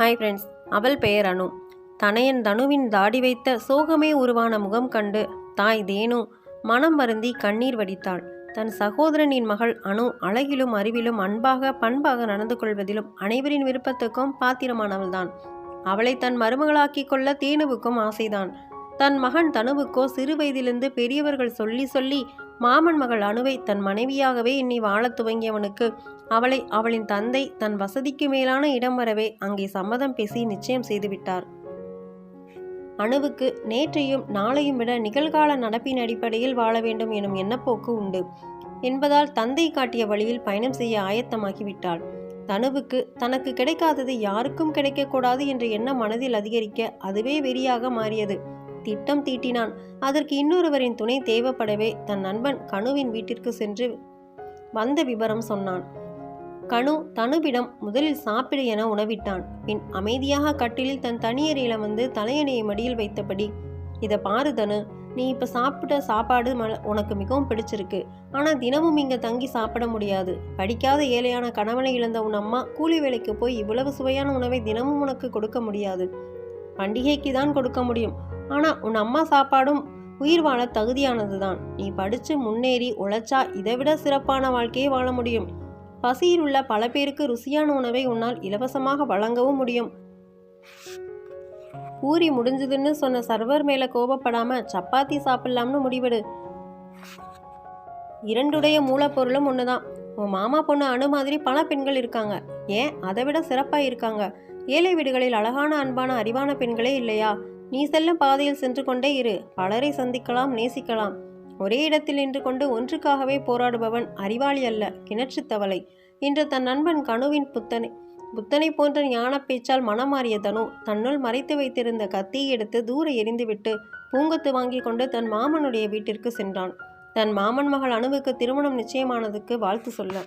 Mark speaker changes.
Speaker 1: Hi friends அவள் பெயர் அனு. தனையன் தனுவின் தாடி வைத்த சோகமே உருவான முகம் கண்டு தாய் தேனு மனம் வருந்தி கண்ணீர் வடித்தாள். தன் சகோதரனின் மகள் அனு அழகிலும் அறிவிலும் அன்பாக பண்பாக நடந்து கொள்வதிலும் அனைவரின் விருப்பத்துக்கும் பாத்திரமானவள்தான். அவளை தன் மருமகளாக்கிக் கொள்ள தேனுவுக்கும் ஆசைதான். தன் மகன் தனுவுக்கோ சிறு வயதிலிருந்து பெரியவர்கள் சொல்லி சொல்லி மாமன் மகள் அணுவை தன் மனைவியாகவே எண்ணி வாழத் துவங்கியவனுக்கு அவளை அவளின் தந்தை தன் வசதிக்கு மேலான இடம் வரவே அங்கே சம்மதம் பேசி நிச்சயம் செய்துவிட்டார் அணுவுக்கு நேற்றையும் நாளையும் விட நிகழ்கால நடப்பின் அடிப்படையில் வாழ வேண்டும் எனும் எண்ணப்போக்கு உண்டு. என்பதால் தந்தை காட்டிய வழியில் பயணம் செய்ய ஆயத்தமாகிவிட்டாள் தனுவுக்கு தனக்கு கிடைக்காதது யாருக்கும் கிடைக்கக்கூடாது என்ற எண்ணம் மனதில் அதிகரிக்க அதுவே வெறியாக மாறியது. திட்டம் தீட்டினான். அதற்கு இன்னொருவரின் துணை தேவைப்படவே தன் நண்பன் கணுவின் வீட்டிற்கு சென்று வந்த விவரம் சொன்னான். கணு தனுவிடம் முதலில் சாப்பிடு என உணவிட்டான். பின் அமைதியாக கட்டிலில் தன் தனியறையில வந்து தலையணையை மடியில் வைத்தபடி இதை பாரு தனு நீ இப்போ சாப்பிட்ட சாப்பாடு ம உனக்கு மிகவும் பிடிச்சிருக்கு. ஆனால் தினமும் இங்கே தங்கி சாப்பிட முடியாது. படிக்காத ஏழையான கணவனை இழந்த உன் அம்மா கூலி வேலைக்கு போய் இவ்வளவு சுவையான உணவை தினமும் உனக்கு கொடுக்க முடியாது. பண்டிகைக்கு தான் கொடுக்க முடியும். ஆனால் உன் அம்மா சாப்பாடும் உயிர் வாழ தகுதியானது தான் நீ படித்து முன்னேறி உழைச்சா இதைவிட சிறப்பான வாழ்க்கையை வாழ முடியும். பசியில் உள்ள பல பேருக்கு ருசியான உணவை உன்னால் இலவசமாக வழங்கவும் முடியும். பூரி முடிஞ்சதுன்னு சொன்ன சர்வர் மேல கோபப்படாம சப்பாத்தி சாப்பிடலாம்னு முடிவெடு. இரண்டுடைய மூலப்பொருளும் ஒண்ணுதான். உன் மாமா பொண்ணு அணு மாதிரி பல பெண்கள் இருக்காங்க. ஏன்? அதை விட சிறப்பா இருக்காங்க. ஏழை வீடுகளில் அழகான அன்பான அறிவான பெண்களே இல்லையா? நீ செல்லும் பாதையில் சென்று கொண்டே இரு. பலரை சந்திக்கலாம் நேசிக்கலாம். ஒரே இடத்தில் நின்று கொண்டு ஒன்றுக்காகவே போராடுபவன் அறிவாளி அல்ல கிணற்றுத் தவளை. இன்று தன் நண்பன் கனுவின் புத்தனை புத்தனை போன்ற ஞான பேச்சால் மனம் தனு தன்னுள் மறைத்து வைத்திருந்த கத்தியை எடுத்து தூர எறிந்துவிட்டு பூங்கொத்து வாங்கி கொண்டு தன் மாமனுடைய வீட்டிற்கு சென்றான். தன் மாமன் மகள் அணுவுக்கு திருமணம் நிச்சயமானதுக்கு வாழ்த்து சொல்ல.